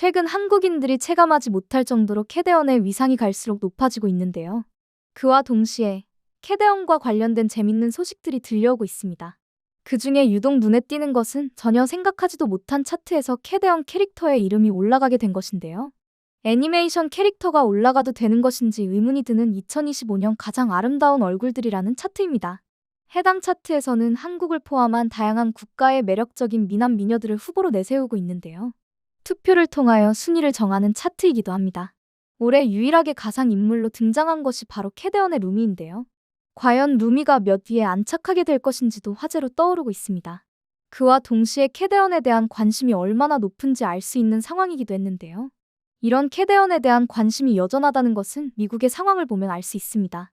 최근 한국인들이 체감하지 못할 정도로 캐대언의 위상이 갈수록 높아지고 있는데요. 그와 동시에 캐대언과 관련된 재밌는 소식들이 들려오고 있습니다. 그 중에 유독 눈에 띄는 것은 전혀 생각하지도 못한 차트에서 캐대언 캐릭터의 이름이 올라가게 된 것인데요. 애니메이션 캐릭터가 올라가도 되는 것인지 의문이 드는 2025년 가장 아름다운 얼굴들이라는 차트입니다. 해당 차트에서는 한국을 포함한 다양한 국가의 매력적인 미남 미녀들을 후보로 내세우고 있는데요. 투표를 통하여 순위를 정하는 차트이기도 합니다. 올해 유일하게 가상 인물로 등장한 것이 바로 캐데언의 루미인데요. 과연 루미가 몇 위에 안착하게 될 것인지도 화제로 떠오르고 있습니다. 그와 동시에 캐데언에 대한 관심이 얼마나 높은지 알 수 있는 상황이기도 했는데요. 이런 캐데언에 대한 관심이 여전하다는 것은 미국의 상황을 보면 알 수 있습니다.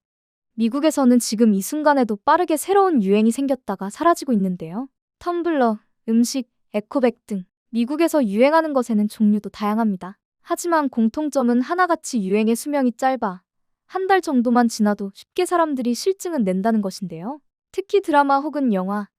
미국에서는 지금 이 순간에도 빠르게 새로운 유행이 생겼다가 사라지고 있는데요. 텀블러, 음식, 에코백 등 미국에서 유행하는 것에는 종류도 다양합니다. 하지만 공통점은 하나같이 유행의 수명이 짧아 한 달 정도만 지나도 쉽게 사람들이 실증은 낸다는 것인데요. 특히 드라마 혹은 영화,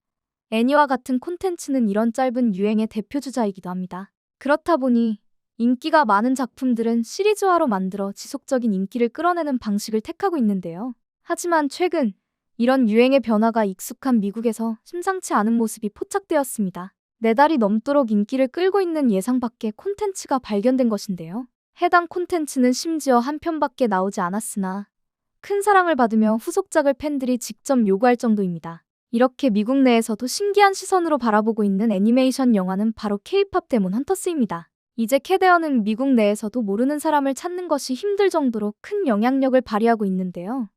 애니와 같은 콘텐츠는 이런 짧은 유행의 대표주자이기도 합니다. 그렇다 보니 인기가 많은 작품들은 시리즈화로 만들어 지속적인 인기를 끌어내는 방식을 택하고 있는데요. 하지만 최근 이런 유행의 변화가 익숙한 미국에서 심상치 않은 모습이 포착되었습니다. 네 달이 넘도록 인기를 끌고 있는 예상 밖의 콘텐츠가 발견된 것인데요. 해당 콘텐츠는 심지어 한 편밖에 나오지 않았으나 큰 사랑을 받으며 후속작을 팬들이 직접 요구할 정도입니다. 이렇게 미국 내에서도 신기한 시선으로 바라보고 있는 애니메이션 영화는 바로 K-팝 데몬 헌터스입니다. 이제 캐데어는 미국 내에서도 모르는 사람을 찾는 것이 힘들 정도로 큰 영향력을 발휘하고 있는데요.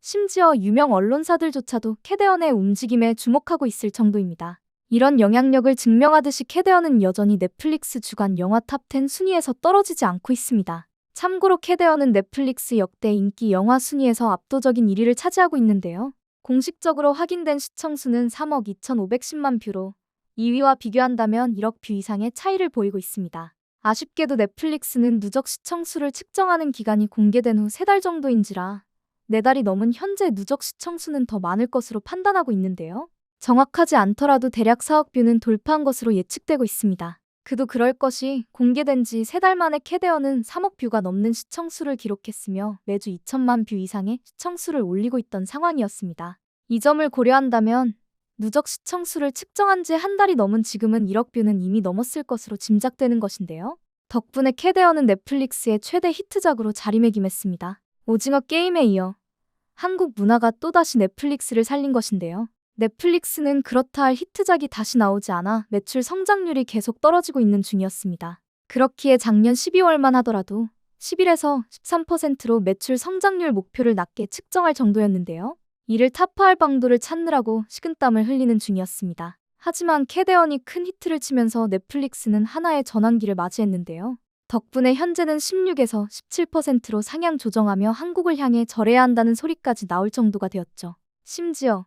심지어 유명 언론사들조차도 캐데언의 움직임에 주목하고 있을 정도입니다. 이런 영향력을 증명하듯이 캐데언은 여전히 넷플릭스 주간 영화 탑10 순위에서 떨어지지 않고 있습니다. 참고로 캐데언은 넷플릭스 역대 인기 영화 순위에서 압도적인 1위를 차지하고 있는데요. 공식적으로 확인된 시청수는 3억 2,510만 뷰로 2위와 비교한다면 1억 뷰 이상의 차이를 보이고 있습니다. 아쉽게도 넷플릭스는 누적 시청수를 측정하는 기간이 공개된 후 3달 정도인지라 네 달이 넘은 현재 누적 시청수는 더 많을 것으로 판단하고 있는데요. 정확하지 않더라도 대략 4억 뷰는 돌파한 것으로 예측되고 있습니다. 그도 그럴 것이 공개된 지 세 달 만에 캐데어는 3억 뷰가 넘는 시청수를 기록했으며 매주 2천만 뷰 이상의 시청수를 올리고 있던 상황이었습니다. 이 점을 고려한다면 누적 시청수를 측정한 지 한 달이 넘은 지금은 1억 뷰는 이미 넘었을 것으로 짐작되는 것인데요. 덕분에 캐데어는 넷플릭스의 최대 히트작으로 자리매김했습니다. 오징어 게임에 이어 한국 문화가 또다시 넷플릭스를 살린 것인데요. 넷플릭스는 그렇다 할 히트작이 다시 나오지 않아 매출 성장률이 계속 떨어지고 있는 중이었습니다. 그렇기에 작년 12월만 하더라도 11에서 13%로 매출 성장률 목표를 낮게 측정할 정도였는데요. 이를 타파할 방도를 찾느라고 식은땀을 흘리는 중이었습니다. 하지만 캐데언이 큰 히트를 치면서 넷플릭스는 하나의 전환기를 맞이했는데요. 덕분에 현재는 16에서 17%로 상향 조정하며 한국을 향해 절해야 한다는 소리까지 나올 정도가 되었죠. 심지어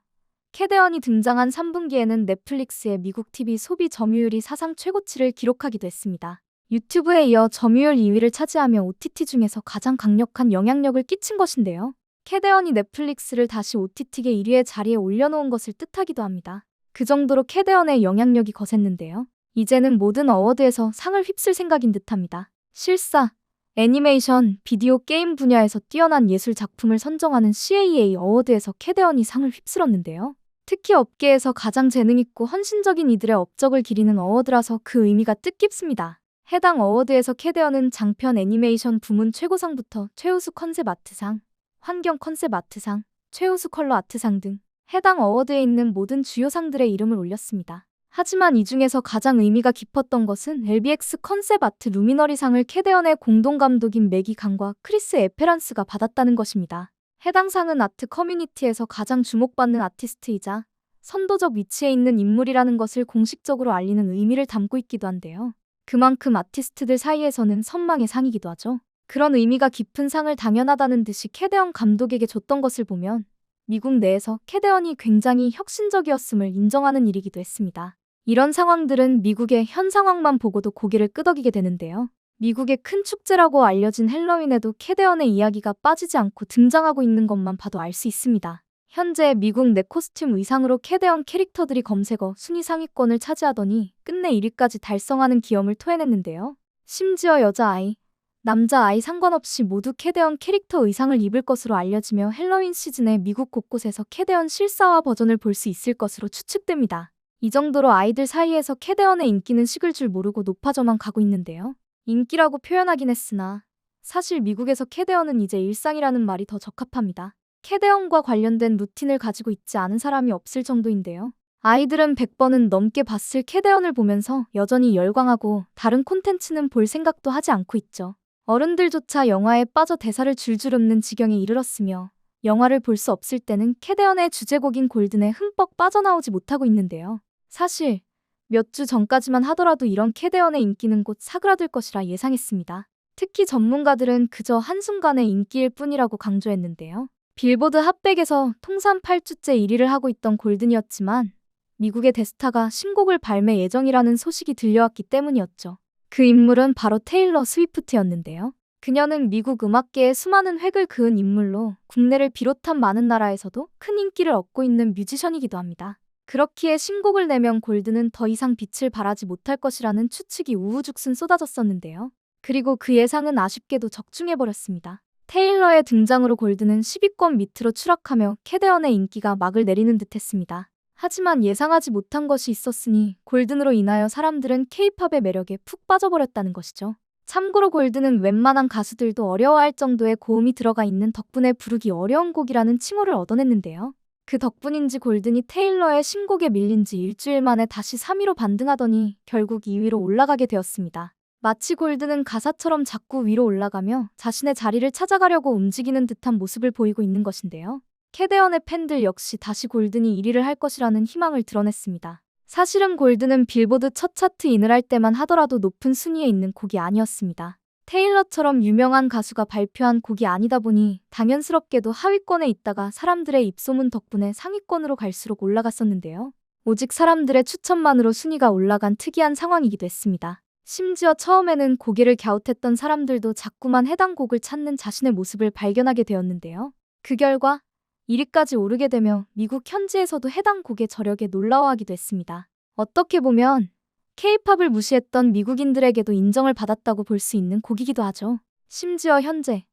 캐데언이 등장한 3분기에는 넷플릭스의 미국 TV 소비 점유율이 사상 최고치를 기록하기도 했습니다. 유튜브에 이어 점유율 2위를 차지하며 OTT 중에서 가장 강력한 영향력을 끼친 것인데요. 캐데언이 넷플릭스를 다시 OTT계 1위의 자리에 올려놓은 것을 뜻하기도 합니다. 그 정도로 캐데언의 영향력이 거셌는데요. 이제는 모든 어워드에서 상을 휩쓸 생각인 듯합니다. 실사, 애니메이션, 비디오 게임 분야에서 뛰어난 예술 작품을 선정하는 CAA 어워드에서 캐데언이 상을 휩쓸었는데요. 특히 업계에서 가장 재능있고 헌신적인 이들의 업적을 기리는 어워드라서 그 의미가 뜻깊습니다. 해당 어워드에서 캐데언은 장편 애니메이션 부문 최고상부터 최우수 컨셉 아트상, 환경 컨셉 아트상, 최우수 컬러 아트상 등 해당 어워드에 있는 모든 주요 상들의 이름을 올렸습니다. 하지만 이 중에서 가장 의미가 깊었던 것은 LBX 컨셉 아트 루미너리상을 캐데언의 공동 감독인 매기 강과 크리스 에페란스가 받았다는 것입니다. 해당 상은 아트 커뮤니티에서 가장 주목받는 아티스트이자 선도적 위치에 있는 인물이라는 것을 공식적으로 알리는 의미를 담고 있기도 한데요. 그만큼 아티스트들 사이에서는 선망의 상이기도 하죠. 그런 의미가 깊은 상을 당연하다는 듯이 캐데언 감독에게 줬던 것을 보면 미국 내에서 캐데언이 굉장히 혁신적이었음을 인정하는 일이기도 했습니다. 이런 상황들은 미국의 현 상황만 보고도 고개를 끄덕이게 되는데요. 미국의 큰 축제라고 알려진 헬로윈에도 캐데언의 이야기가 빠지지 않고 등장하고 있는 것만 봐도 알 수 있습니다. 현재 미국 내 코스튬 의상으로 캐데언 캐릭터들이 검색어 순위 상위권을 차지하더니 끝내 1위까지 달성하는 기염을 토해냈는데요. 심지어 여자아이, 남자아이 상관없이 모두 캐대언 캐릭터 의상을 입을 것으로 알려지며 헬로윈 시즌에 미국 곳곳에서 캐대언 실사화 버전을 볼 수 있을 것으로 추측됩니다. 이 정도로 아이들 사이에서 캐대언의 인기는 식을 줄 모르고 높아져만 가고 있는데요. 인기라고 표현하긴 했으나 사실 미국에서 캐대언은 이제 일상이라는 말이 더 적합합니다. 캐대언과 관련된 루틴을 가지고 있지 않은 사람이 없을 정도인데요. 아이들은 100번은 넘게 봤을 캐대언을 보면서 여전히 열광하고 다른 콘텐츠는 볼 생각도 하지 않고 있죠. 어른들조차 영화에 빠져 대사를 줄줄 읊는 지경에 이르렀으며 영화를 볼 수 없을 때는 캐대언의 주제곡인 골든에 흠뻑 빠져나오지 못하고 있는데요. 사실 몇 주 전까지만 하더라도 이런 캐대언의 인기는 곧 사그라들 것이라 예상했습니다. 특히 전문가들은 그저 한순간의 인기일 뿐이라고 강조했는데요. 빌보드 핫백에서 통산 8주째 1위를 하고 있던 골든이었지만 미국의 데스타가 신곡을 발매 예정이라는 소식이 들려왔기 때문이었죠. 그 인물은 바로 테일러 스위프트였는데요. 그녀는 미국 음악계에 수많은 획을 그은 인물로 국내를 비롯한 많은 나라에서도 큰 인기를 얻고 있는 뮤지션이기도 합니다. 그렇기에 신곡을 내면 골드는 더 이상 빛을 발하지 못할 것이라는 추측이 우후죽순 쏟아졌었는데요. 그리고 그 예상은 아쉽게도 적중해버렸습니다. 테일러의 등장으로 골드는 10위권 밑으로 추락하며 캐대언의 인기가 막을 내리는 듯 했습니다. 하지만 예상하지 못한 것이 있었으니 골든으로 인하여 사람들은 케이팝의 매력에 푹 빠져버렸다는 것이죠. 참고로 골든은 웬만한 가수들도 어려워할 정도의 고음이 들어가 있는 덕분에 부르기 어려운 곡이라는 칭호를 얻어냈는데요. 그 덕분인지 골든이 테일러의 신곡에 밀린 지 일주일 만에 다시 3위로 반등하더니 결국 2위로 올라가게 되었습니다. 마치 골든은 가사처럼 자꾸 위로 올라가며 자신의 자리를 찾아가려고 움직이는 듯한 모습을 보이고 있는 것인데요. 캐대언의 팬들 역시 다시 골든이 1위를 할 것이라는 희망을 드러냈습니다. 사실은 골든은 빌보드 첫 차트 인을 할 때만 하더라도 높은 순위에 있는 곡이 아니었습니다. 테일러처럼 유명한 가수가 발표한 곡이 아니다 보니 당연스럽게도 하위권에 있다가 사람들의 입소문 덕분에 상위권으로 갈수록 올라갔었는데요. 오직 사람들의 추천만으로 순위가 올라간 특이한 상황이기도 했습니다. 심지어 처음에는 고개를 갸웃했던 사람들도 자꾸만 해당 곡을 찾는 자신의 모습을 발견하게 되었는데요. 그 결과 1위까지 오르게 되며 미국 현지에서도 해당 곡의 저력에 놀라워하기도 했습니다. 어떻게 보면 케이팝을 무시했던 미국인들에게도 인정을 받았다고 볼 수 있는 곡이기도 하죠. 심지어 현재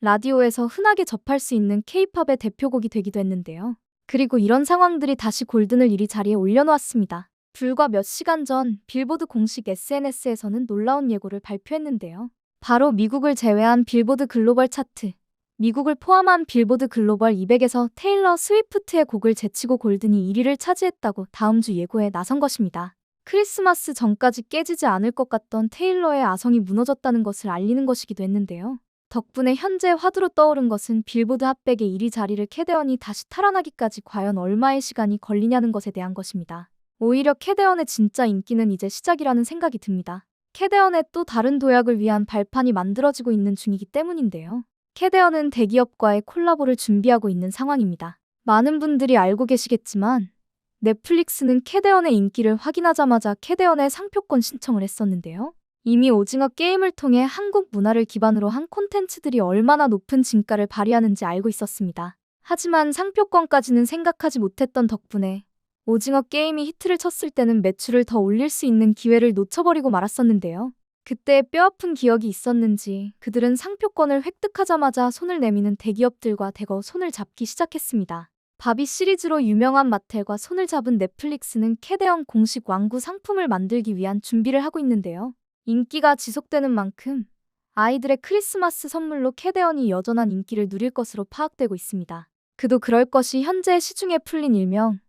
라디오에서 흔하게 접할 수 있는 케이팝의 대표곡이 되기도 했는데요. 그리고 이런 상황들이 다시 골든을 1위 자리에 올려놓았습니다. 불과 몇 시간 전 빌보드 공식 SNS에서는 놀라운 예고를 발표했는데요. 바로 미국을 제외한 빌보드 글로벌 차트, 미국을 포함한 빌보드 글로벌 200에서 테일러 스위프트의 곡을 제치고 골든이 1위를 차지했다고 다음 주 예고에 나선 것입니다. 크리스마스 전까지 깨지지 않을 것 같던 테일러의 아성이 무너졌다는 것을 알리는 것이기도 했는데요. 덕분에 현재 화두로 떠오른 것은 빌보드 핫백의 1위 자리를 캐대언이 다시 탈환하기까지 과연 얼마의 시간이 걸리냐는 것에 대한 것입니다. 오히려 캐대언의 진짜 인기는 이제 시작이라는 생각이 듭니다. 캐대언의 또 다른 도약을 위한 발판이 만들어지고 있는 중이기 때문인데요. 캐대언은 대기업과의 콜라보를 준비하고 있는 상황입니다. 많은 분들이 알고 계시겠지만 넷플릭스는 캐대언의 인기를 확인하자마자 캐대언의 상표권 신청을 했었는데요. 이미 오징어 게임을 통해 한국 문화를 기반으로 한 콘텐츠들이 얼마나 높은 진가를 발휘하는지 알고 있었습니다. 하지만 상표권까지는 생각하지 못했던 덕분에 오징어 게임이 히트를 쳤을 때는 매출을 더 올릴 수 있는 기회를 놓쳐버리고 말았었는데요. 그때 뼈아픈 기억이 있었는지 그들은 상표권을 획득하자마자 손을 내미는 대기업들과 대거 손을 잡기 시작했습니다. 바비 시리즈로 유명한 마텔과 손을 잡은 넷플릭스는 캐대언 공식 왕구 상품을 만들기 위한 준비를 하고 있는데요. 인기가 지속되는 만큼 아이들의 크리스마스 선물로 캐대언이 여전한 인기를 누릴 것으로 파악되고 있습니다. 그도 그럴 것이 현재 시중에 풀린 일명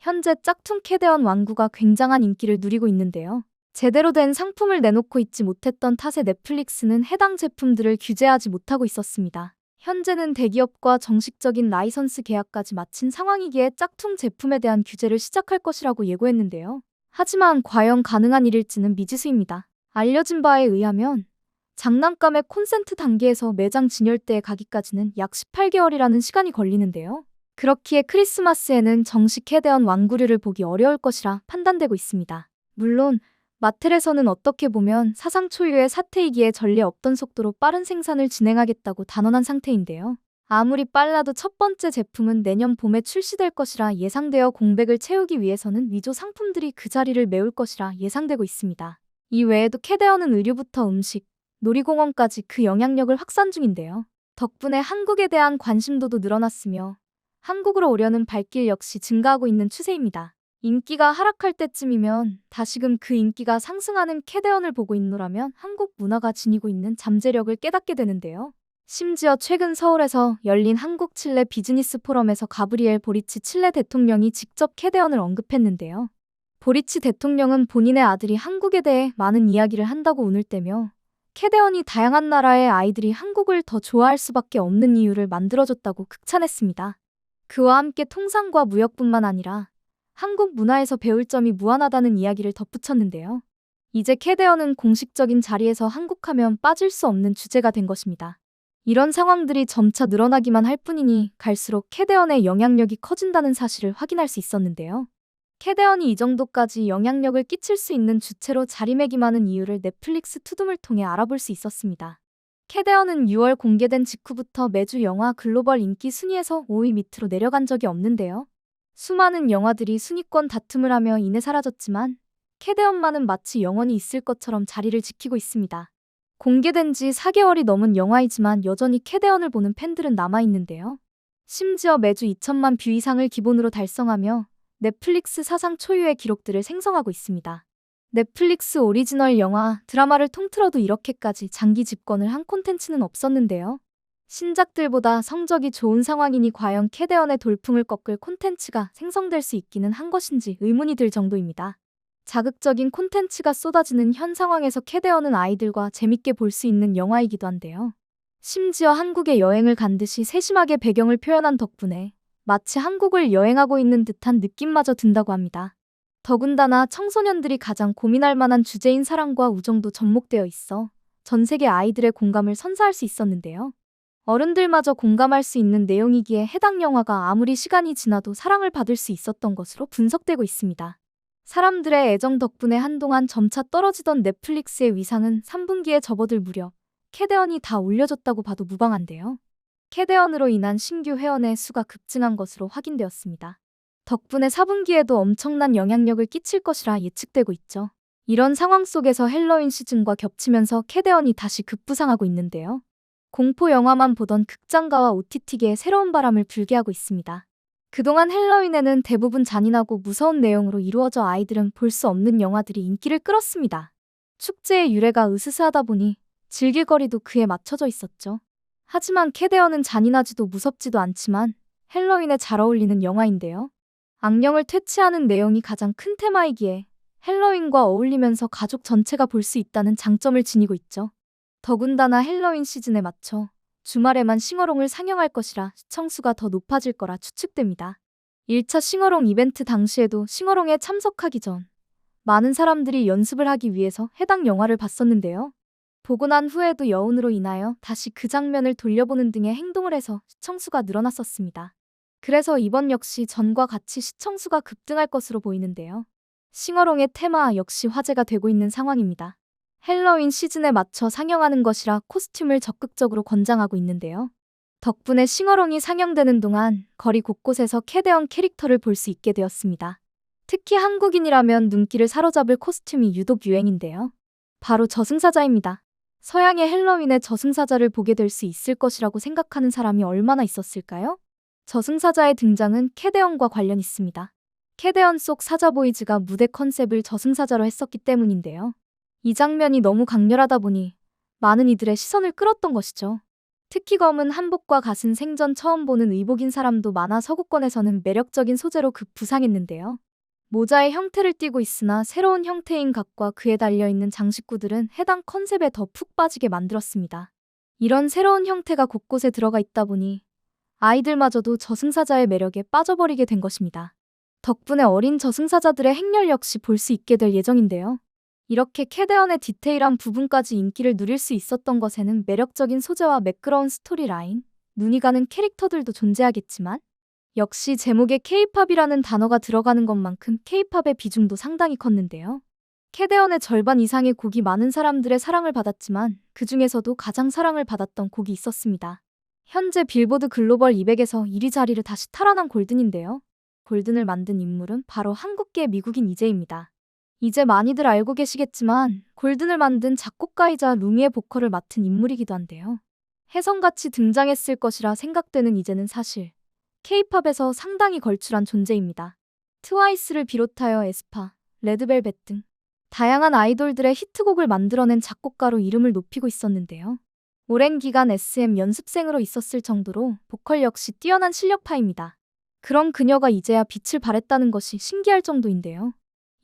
현재 짝퉁 캐대언 왕구가 굉장한 인기를 누리고 있는데요. 제대로 된 상품을 내놓고 있지 못했던 탓에 넷플릭스는 해당 제품들을 규제하지 못하고 있었습니다. 현재는 대기업과 정식적인 라이선스 계약까지 마친 상황이기에 짝퉁 제품에 대한 규제를 시작할 것이라고 예고했는데요. 하지만 과연 가능한 일일지는 미지수입니다. 알려진 바에 의하면 장난감의 콘센트 단계에서 매장 진열대에 가기까지는 약 18개월이라는 시간이 걸리는데요. 그렇기에 크리스마스에는 정식 해대한 왕구류를 보기 어려울 것이라 판단되고 있습니다. 물론 마텔에서는 어떻게 보면 사상 초유의 사태이기에 전례 없던 속도로 빠른 생산을 진행하겠다고 단언한 상태인데요. 아무리 빨라도 첫 번째 제품은 내년 봄에 출시될 것이라 예상되어 공백을 채우기 위해서는 위조 상품들이 그 자리를 메울 것이라 예상되고 있습니다. 이 외에도 캐데언은 의류부터 음식, 놀이공원까지 그 영향력을 확산 중인데요. 덕분에 한국에 대한 관심도도 늘어났으며 한국으로 오려는 발길 역시 증가하고 있는 추세입니다. 인기가 하락할 때쯤이면 다시금 그 인기가 상승하는 캐데언을 보고 있노라면 한국 문화가 지니고 있는 잠재력을 깨닫게 되는데요. 심지어 최근 서울에서 열린 한국 칠레 비즈니스 포럼에서 가브리엘 보리치 칠레 대통령이 직접 캐데언을 언급했는데요. 보리치 대통령은 본인의 아들이 한국에 대해 많은 이야기를 한다고 운을 떼며 캐데언이 다양한 나라의 아이들이 한국을 더 좋아할 수밖에 없는 이유를 만들어줬다고 극찬했습니다. 그와 함께 통상과 무역뿐만 아니라 한국 문화에서 배울 점이 무한하다는 이야기를 덧붙였는데요. 이제 캐데언은 공식적인 자리에서 한국하면 빠질 수 없는 주제가 된 것입니다. 이런 상황들이 점차 늘어나기만 할 뿐이니 갈수록 캐데언의 영향력이 커진다는 사실을 확인할 수 있었는데요. 캐데언이 이 정도까지 영향력을 끼칠 수 있는 주체로 자리매김하는 이유를 넷플릭스 투둠을 통해 알아볼 수 있었습니다. 캐데언은 6월 공개된 직후부터 매주 영화 글로벌 인기 순위에서 5위 밑으로 내려간 적이 없는데요. 수많은 영화들이 순위권 다툼을 하며 이내 사라졌지만 캐데언만은 마치 영원히 있을 것처럼 자리를 지키고 있습니다. 공개된 지 4개월이 넘은 영화이지만 여전히 캐데언을 보는 팬들은 남아있는데요. 심지어 매주 2천만 뷰 이상을 기본으로 달성하며 넷플릭스 사상 초유의 기록들을 생성하고 있습니다. 넷플릭스 오리지널 영화, 드라마를 통틀어도 이렇게까지 장기 집권을 한 콘텐츠는 없었는데요. 신작들보다 성적이 좋은 상황이니 과연 캐데언의 돌풍을 꺾을 콘텐츠가 생성될 수 있기는 한 것인지 의문이 들 정도입니다. 자극적인 콘텐츠가 쏟아지는 현 상황에서 캐데언은 아이들과 재밌게 볼 수 있는 영화이기도 한데요. 심지어 한국에 여행을 간 듯이 세심하게 배경을 표현한 덕분에 마치 한국을 여행하고 있는 듯한 느낌마저 든다고 합니다. 더군다나 청소년들이 가장 고민할 만한 주제인 사랑과 우정도 접목되어 있어 전 세계 아이들의 공감을 선사할 수 있었는데요. 어른들마저 공감할 수 있는 내용이기에 해당 영화가 아무리 시간이 지나도 사랑을 받을 수 있었던 것으로 분석되고 있습니다. 사람들의 애정 덕분에 한동안 점차 떨어지던 넷플릭스의 위상은 3분기에 접어들 무렵 캐데언이 다 올려줬다고 봐도 무방한데요. 캐데언으로 인한 신규 회원의 수가 급증한 것으로 확인되었습니다. 덕분에 4분기에도 엄청난 영향력을 끼칠 것이라 예측되고 있죠. 이런 상황 속에서 헬로윈 시즌과 겹치면서 캐데언이 다시 급부상하고 있는데요. 공포 영화만 보던 극장가와 OTT계에 새로운 바람을 불게 하고 있습니다. 그동안 헬로윈에는 대부분 잔인하고 무서운 내용으로 이루어져 아이들은 볼 수 없는 영화들이 인기를 끌었습니다. 축제의 유래가 으스스하다 보니 즐길 거리도 그에 맞춰져 있었죠. 하지만 캐데어는 잔인하지도 무섭지도 않지만 헬로윈에 잘 어울리는 영화인데요. 악령을 퇴치하는 내용이 가장 큰 테마이기에 헬로윈과 어울리면서 가족 전체가 볼 수 있다는 장점을 지니고 있죠. 더군다나 헬로윈 시즌에 맞춰 주말에만 싱어롱을 상영할 것이라 시청수가 더 높아질 거라 추측됩니다. 1차 싱어롱 이벤트 당시에도 싱어롱에 참석하기 전 많은 사람들이 연습을 하기 위해서 해당 영화를 봤었는데요. 보고 난 후에도 여운으로 인하여 다시 그 장면을 돌려보는 등의 행동을 해서 시청수가 늘어났었습니다. 그래서 이번 역시 전과 같이 시청수가 급등할 것으로 보이는데요. 싱어롱의 테마 역시 화제가 되고 있는 상황입니다. 헬로윈 시즌에 맞춰 상영하는 것이라 코스튬을 적극적으로 권장하고 있는데요. 덕분에 싱어롱이 상영되는 동안 거리 곳곳에서 캐데언 캐릭터를 볼 수 있게 되었습니다. 특히 한국인이라면 눈길을 사로잡을 코스튬이 유독 유행인데요. 바로 저승사자입니다. 서양의 헬로윈에 저승사자를 보게 될 수 있을 것이라고 생각하는 사람이 얼마나 있었을까요? 저승사자의 등장은 캐데언과 관련 있습니다. 캐데언 속 사자보이즈가 무대 컨셉을 저승사자로 했었기 때문인데요. 이 장면이 너무 강렬하다 보니 많은 이들의 시선을 끌었던 것이죠. 특히 검은 한복과 같은 생전 처음 보는 의복인 사람도 많아 서구권에서는 매력적인 소재로 급부상했는데요. 모자의 형태를 띠고 있으나 새로운 형태인 각과 그에 달려있는 장식구들은 해당 컨셉에 더 푹 빠지게 만들었습니다. 이런 새로운 형태가 곳곳에 들어가 있다 보니 아이들마저도 저승사자의 매력에 빠져버리게 된 것입니다. 덕분에 어린 저승사자들의 행렬 역시 볼 수 있게 될 예정인데요. 이렇게 캐데언의 디테일한 부분까지 인기를 누릴 수 있었던 것에는 매력적인 소재와 매끄러운 스토리 라인, 눈이 가는 캐릭터들도 존재하겠지만 역시 제목에 케이팝이라는 단어가 들어가는 것만큼 케이팝의 비중도 상당히 컸는데요. 캐데언의 절반 이상의 곡이 많은 사람들의 사랑을 받았지만 그 중에서도 가장 사랑을 받았던 곡이 있었습니다. 현재 빌보드 글로벌 200에서 1위 자리를 다시 탈환한 골든인데요. 골든을 만든 인물은 바로 한국계 미국인 이재입니다. 이제 많이들 알고 계시겠지만 골든을 만든 작곡가이자 루미의 보컬을 맡은 인물이기도 한데요. 혜성같이 등장했을 것이라 생각되는 이제는 사실 케이팝에서 상당히 걸출한 존재입니다. 트와이스를 비롯하여 에스파, 레드벨벳 등 다양한 아이돌들의 히트곡을 만들어낸 작곡가로 이름을 높이고 있었는데요. 오랜 기간 SM 연습생으로 있었을 정도로 보컬 역시 뛰어난 실력파입니다. 그런 그녀가 이제야 빛을 발했다는 것이 신기할 정도인데요.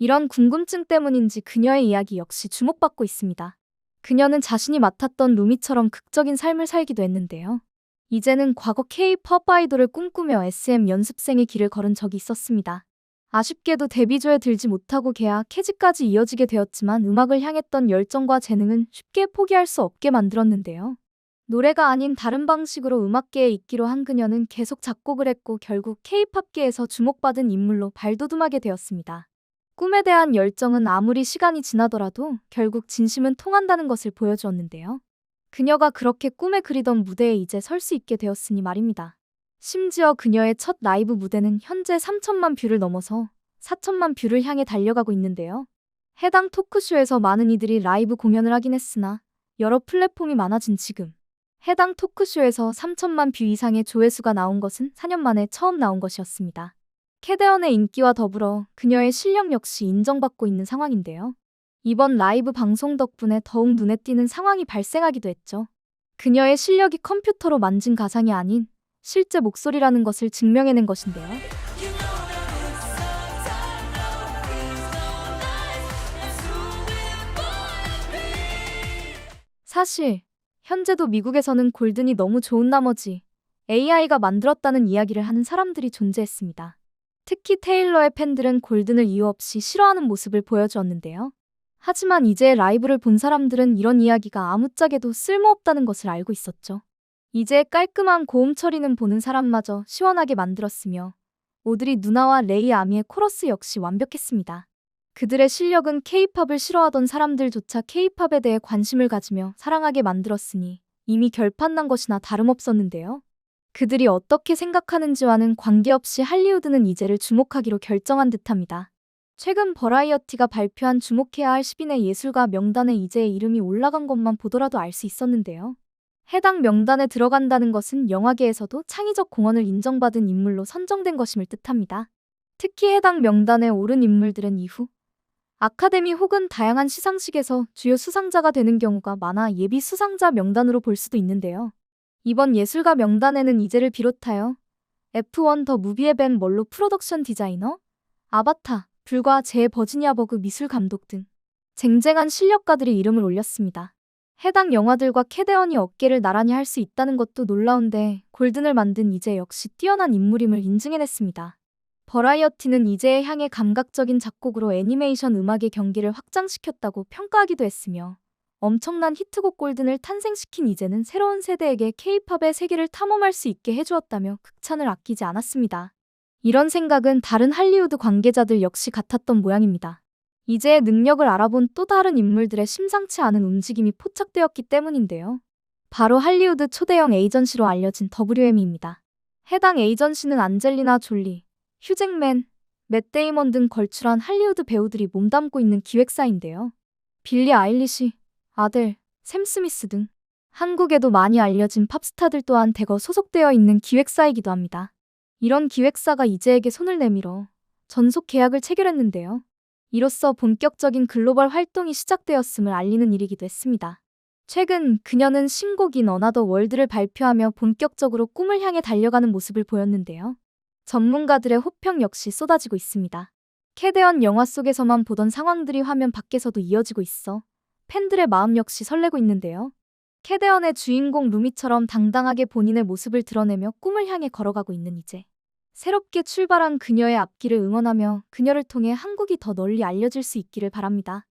이런 궁금증 때문인지 그녀의 이야기 역시 주목받고 있습니다. 그녀는 자신이 맡았던 루미처럼 극적인 삶을 살기도 했는데요. 이제는 과거 K-팝 아이돌을 꿈꾸며 SM 연습생의 길을 걸은 적이 있었습니다. 아쉽게도 데뷔조에 들지 못하고 계약 캐지까지 이어지게 되었지만 음악을 향했던 열정과 재능은 쉽게 포기할 수 없게 만들었는데요. 노래가 아닌 다른 방식으로 음악계에 있기로 한 그녀는 계속 작곡을 했고 결국 K-팝계에서 주목받은 인물로 발돋움하게 되었습니다. 꿈에 대한 열정은 아무리 시간이 지나더라도 결국 진심은 통한다는 것을 보여주었는데요. 그녀가 그렇게 꿈에 그리던 무대에 이제 설 수 있게 되었으니 말입니다. 심지어 그녀의 첫 라이브 무대는 현재 3천만 뷰를 넘어서 4천만 뷰를 향해 달려가고 있는데요. 해당 토크쇼에서 많은 이들이 라이브 공연을 하긴 했으나 여러 플랫폼이 많아진 지금 해당 토크쇼에서 3천만 뷰 이상의 조회수가 나온 것은 4년 만에 처음 나온 것이었습니다. 캐데언의 인기와 더불어 그녀의 실력 역시 인정받고 있는 상황인데요. 이번 라이브 방송 덕분에 더욱 눈에 띄는 상황이 발생하기도 했죠. 그녀의 실력이 컴퓨터로 만진 가상이 아닌 실제 목소리라는 것을 증명해낸 것인데요. 사실 현재도 미국에서는 골든이 너무 좋은 나머지 AI가 만들었다는 이야기를 하는 사람들이 존재했습니다. 특히 테일러의 팬들은 골든을 이유 없이 싫어하는 모습을 보여주었는데요. 하지만 이제 라이브를 본 사람들은 이런 이야기가 아무짝에도 쓸모없다는 것을 알고 있었죠. 이제 깔끔한 고음 처리는 보는 사람마저 시원하게 만들었으며 오드리 누나와 레이 아미의 코러스 역시 완벽했습니다. 그들의 실력은 케이팝을 싫어하던 사람들조차 케이팝에 대해 관심을 가지며 사랑하게 만들었으니 이미 결판난 것이나 다름없었는데요. 그들이 어떻게 생각하는지와는 관계없이 할리우드는 이제를 주목하기로 결정한 듯합니다. 최근 버라이어티가 발표한 주목해야 할 10인의 예술가 명단에 이제의 이름이 올라간 것만 보더라도 알 수 있었는데요. 해당 명단에 들어간다는 것은 영화계에서도 창의적 공헌을 인정받은 인물로 선정된 것임을 뜻합니다. 특히 해당 명단에 오른 인물들은 이후 아카데미 혹은 다양한 시상식에서 주요 수상자가 되는 경우가 많아 예비 수상자 명단으로 볼 수도 있는데요. 이번 예술가 명단에는 이제를 비롯하여 F1 더 무비의 벤 멀로 프로덕션 디자이너, 아바타, 불과 제 버지니아 버그 미술 감독 등 쟁쟁한 실력가들이 이름을 올렸습니다. 해당 영화들과 캐데언이 어깨를 나란히 할 수 있다는 것도 놀라운데 골든을 만든 이제 역시 뛰어난 인물임을 인증해냈습니다. 버라이어티는 이제의 향해 감각적인 작곡으로 애니메이션 음악의 경기를 확장시켰다고 평가하기도 했으며 엄청난 히트곡 골든을 탄생시킨 이제는 새로운 세대에게 케이팝의 세계를 탐험할 수 있게 해주었다며 극찬을 아끼지 않았습니다. 이런 생각은 다른 할리우드 관계자들 역시 같았던 모양입니다. 이제의 능력을 알아본 또 다른 인물들의 심상치 않은 움직임이 포착되었기 때문인데요. 바로 할리우드 초대형 에이전시로 알려진 WM입니다. 해당 에이전시는 안젤리나 졸리, 휴잭맨, 맷 데이먼 등 걸출한 할리우드 배우들이 몸담고 있는 기획사인데요. 빌리 아일리시, 아델, 샘 스미스 등 한국에도 많이 알려진 팝스타들 또한 대거 소속되어 있는 기획사이기도 합니다. 이런 기획사가 이제에게 손을 내밀어 전속 계약을 체결했는데요. 이로써 본격적인 글로벌 활동이 시작되었음을 알리는 일이기도 했습니다. 최근 그녀는 신곡인 어나더 월드를 발표하며 본격적으로 꿈을 향해 달려가는 모습을 보였는데요. 전문가들의 호평 역시 쏟아지고 있습니다. 캐데언 영화 속에서만 보던 상황들이 화면 밖에서도 이어지고 있어 팬들의 마음 역시 설레고 있는데요. 캐데언의 주인공 루미처럼 당당하게 본인의 모습을 드러내며 꿈을 향해 걸어가고 있는 이제. 새롭게 출발한 그녀의 앞길을 응원하며 그녀를 통해 한국이 더 널리 알려질 수 있기를 바랍니다.